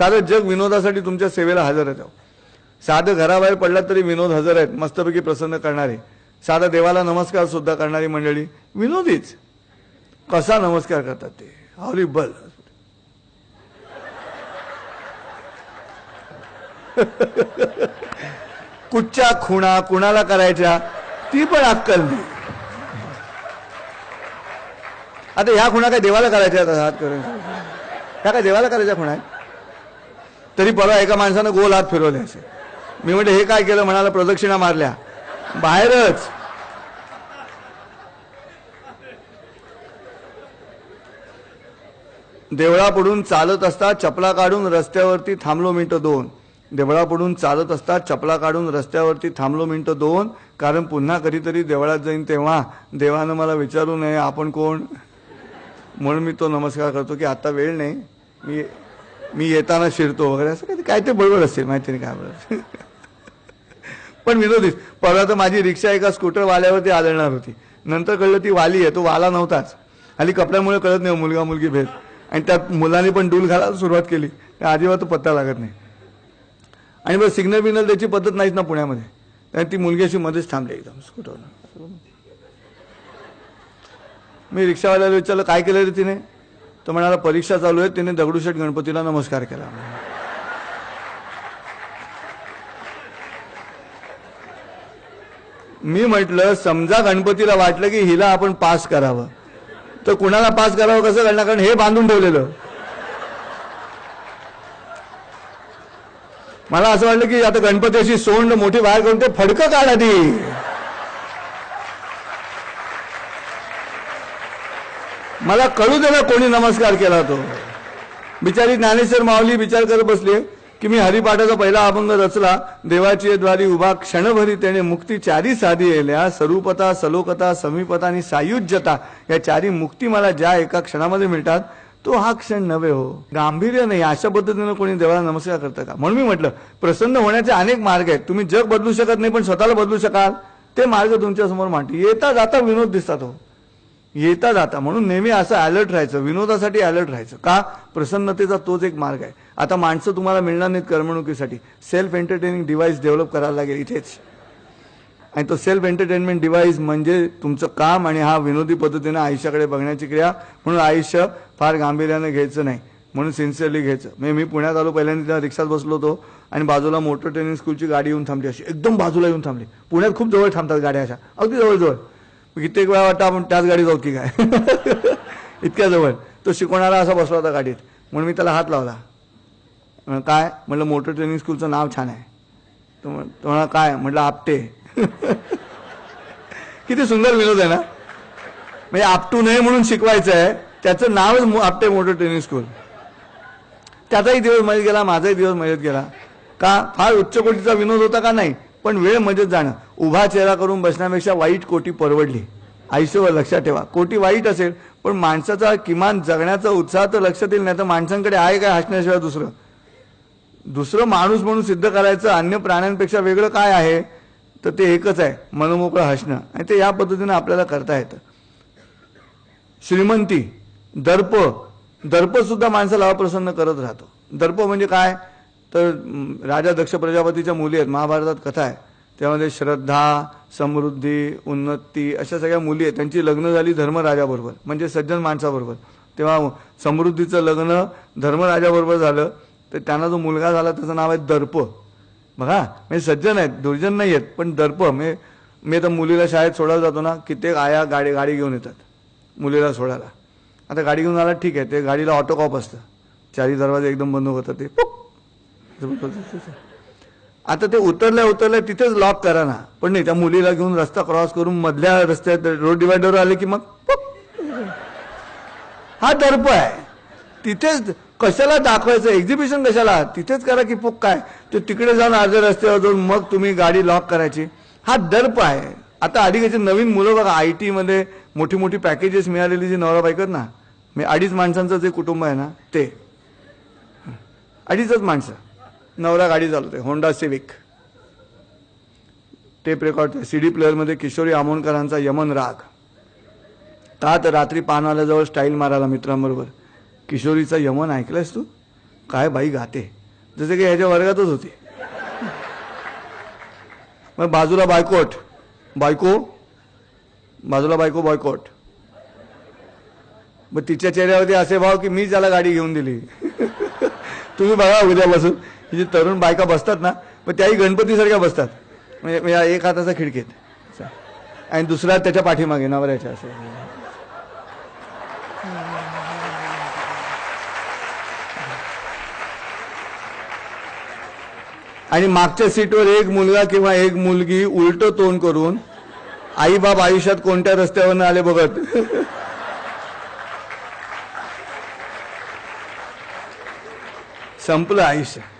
साधं जग विनोदासाठी तुमच्या सेवेला हजर आहे साधं घराबाहेर पडला तरी विनोद हजर आहेत मस्तपैकी प्रसन्न करणारे. साधा देवाला नमस्कार सुद्धा करणारी मंडळी विनोदीच. कसा नमस्कार करतात ते? हॉरिबल कुठच्या खुणा कुणाला करायच्या ती पण अक्कल नाही. आता ह्या खुणा काय देवाला करायच्या आता हात करून? ह्या काय देवाला करायच्या खुणा? आहेत तरी परवा एका माणसानं गोल हात फिरवले असे. मी म्हणते हे काय केलं? म्हणाला प्रदक्षिणा मारल्या. बाहेरच. देवळापुढून चालत असता चपला काढून रस्त्यावरती थांबलो मिनटं दोन. देवळापुढून चालत असता चपला काढून रस्त्यावरती थांबलो मिनटं दोन. कारण पुन्हा कधीतरी देवळात जाईन तेव्हा देवानं मला विचारू नये आपण कोण? म्हणून मी तो नमस्कार करतो की आता वेळ नाही. मी मी येताना शिरतो वगैरे असं काही काय ते बरोबर असेल माहिती नाही काय बरोबर पण विनोदीच परवा तर माझी रिक्षा एका स्कूटर वाल्यावरती आदळणार होती. नंतर कळलं ती वाली आहे तो वाला नव्हताच. हल्ली कपड्यामुळे कळत नाही मुलगा मुलगी भेद. आणि त्यात मुलांनी पण डूल घालायला सुरुवात केली. अजिबात तो पत्ता लागत नाही. आणि बरं सिग्नल बिग्नल त्याची पद्धत नाहीच ना पुण्यामध्ये. त्यामुळे ती मुलगी अशी मध्येच थांबली एकदम स्कूटरवर. मी रिक्षावाल्याला विचारलं काय केलं रे तिने? तो म्हणाला परीक्षा चालू आहे तिने दगडूशेठ गणपतीला नमस्कार केला. मी म्हटलं समजा गणपतीला वाटलं की हिला आपण पास करावं. तर कुणाला पास करावं कसं करणार? कारण हे बांधून ठेवलेलं. मला असं वाटलं की आता गणपतीची सोंड मोठी बाहेर करून ते फडकं काढा ती. मला कळू दे ना कोणी नमस्कार केला तो. बिचारी ज्ञानेश्वर माऊली विचार करत बसले की मी हरिपाठाचा पहिला अभंग रचला देवाची द्वारी उभा क्षणभरी त्याने मुक्ती चारी साधी येल्या स्वरूपता सलोकता समीपता आणि सायुज्यता या चारी मुक्ती मला ज्या एका क्षणामध्ये मिळतात तो हा क्षण नव्हे हो. गांभीर्य नाही अशा पद्धतीनं कोणी देवाला नमस्कार करतं का? म्हणून मी म्हटलं प्रसन्न होण्याचे अनेक मार्ग आहेत. तुम्ही जग बदलू शकत नाही पण स्वतःला बदलू शकाल. ते मार्ग तुमच्यासमोर मांडते येता जाता विनोद दिसतात हो. येता जाता म्हणून नेहमी असं अलर्ट राहायचं विनोदासाठी अलर्ट राहायचं. का? प्रसन्नतेचा तोच एक मार्ग आहे. आता माणसं तुम्हाला मिळणार नाहीत करमणुकीसाठी. सेल्फ एंटरटेनिंग डिव्हाइस डेव्हलप करायला लागेल इथेच. आणि तो सेल्फ एंटरटेनमेंट डिव्हाइस म्हणजे तुमचं काम आणि हा विनोदी पद्धतीने आयुष्याकडे बघण्याची क्रिया. म्हणून आयुष्य फार गांभीर्याने घ्यायचं नाही. म्हणून सिन्सिअरली घ्यायचं. म्हणजे मी पुण्यात आलो पहिल्यांदा त्या रिक्षात बसलो होतो. आणि बाजूला मोटर ट्रेनिंग स्कूलची गाडी येऊन थांबली अशी. एकदम बाजूला येऊन थांबली. पुण्यात खूप जवळ थांबतात गाड्या अशा. अगदी जवळजवळ. कित्येक वेळा वाटतं आपण त्याच गाडी जाऊ की काय? इतक्या जवळ. तो शिकवणारा असा बसला होता गाडीत. म्हणून मी त्याला हात लावला. म्हणलं, काय? म्हटलं मोटर ट्रेनिंग स्कूलचं नाव छान आहे. तो म्हणा काय? म्हटलं आपटे. किती सुंदर विनोद आहे ना? म्हणजे आपटू नये म्हणून शिकवायचं आहे. त्याचं नावच मो- आपटे मोटर ट्रेनिंग स्कूल. त्याचाही दिवस मजेत गेला माझाही दिवस मजेत गेला. का? फार उच्च कोटीचा विनोद होता का? नाही. पण वेळ मजेत जाणं. उभा चेहरा करून बसण्यापेक्षा वाईट कोटी परवडली. आयुष्यभर लक्षात ठेवा. कोटी वाईट असेल पण माणसाचा किमान जगण्याचा उत्साह तर लक्षात येईल नाही तर माणसांकडे आहे काय हसण्याशिवाय दुसरं? दुसरं माणूस म्हणून सिद्ध करायचं अन्य प्राण्यांपेक्षा वेगळं काय आहे? तर ते एकच आहे मनमोकळं हसणं. आणि ते या पद्धतीनं आपल्याला करता येतं. श्रीमंती दर्प. दर्पसुद्धा माणसाला अप्रसन्न करत राहतो. दर्प म्हणजे काय? तर राजा दक्ष प्रजापतीच्या मुली आहेत महाभारतात कथा आहे. त्यामध्ये श्रद्धा समृद्धी उन्नती अशा सगळ्या मुली आहेत. त्यांची लग्न झाली धर्मराजाबरोबर म्हणजे सज्जन माणसाबरोबर. तेव्हा समृद्धीचं लग्न धर्मराजाबरोबर झालं तर त्यांना जो मुलगा झाला त्याचं नाव आहे दर्प. बघा म्हणजे सज्जन आहेत दुर्जन नाही आहेत पण दर्प. म्हणजे मी आता मुलीला शाळेत सोडायला जातो ना कित्येक आया गाडी गाडी घेऊन येतात मुलीला सोडायला. आता गाडी घेऊन आला ठीक आहे ते गाडीला ऑटो कॉप असतं. चारी दरवाजे एकदम बंद होतात ते आता ते उतरल्या उतरल्या तिथेच लॉक करा ना पण नाही त्या मुलीला घेऊन रस्ता क्रॉस करून मधल्या रस्त्यात रोड डिवायडर आले की मग हा दर्प आहे. तिथेच कशाला दाखवायचं? एक्झिबिशन कशाला? तिथेच करा की पुक काय? ते तिकडे जाऊन अर्ध्या रस्त्यावर जाऊन मग तुम्ही गाडी लॉक करायची. हा दर्प आहे. आता अलीकडचे नवीन मुलं बघा आय टी मध्ये मोठी मोठी पॅकेजेस मिळालेली जी नवरा बायकत ना मी अडीच माणसांचं जे कुटुंब आहे ना ते. अडीचच माणसं. नवरा गाडी चालवते Honda Civic tape record C D प्लेअरमध्ये Kishori आमोणकरांचा यमन राग. तात रात्री पानाल्याजवळ स्टाईल मारायला मित्रांबरोबर. किशोरीचा यमन ऐकलंयस तू? काय बाई गाते. जसे की ह्याच्या वर्गातच होती. मग बाजूला बायकोट. बायको? बाजूला बायको बॉयकॉट मग तिच्या चेहऱ्यावरती असे भाव की मी त्याला गाडी घेऊन दिली. तुम्ही बघा उद्यापासून जे जी तरुण बायका बसतात ना मग त्याही गणपतीसारख्या बसतात. म्हणजे एक हाताचा खिडकीत. आणि दुसरा त्याच्या पाठीमागे नवऱ्याच्या असं. आणि मागच्या सीटवर एक मुलगा किंवा एक मुलगी उलट तोंड करून आई बाप आयुष्यात कोणत्या रस्त्यावरनं आले बघत. संपलं आयुष्य.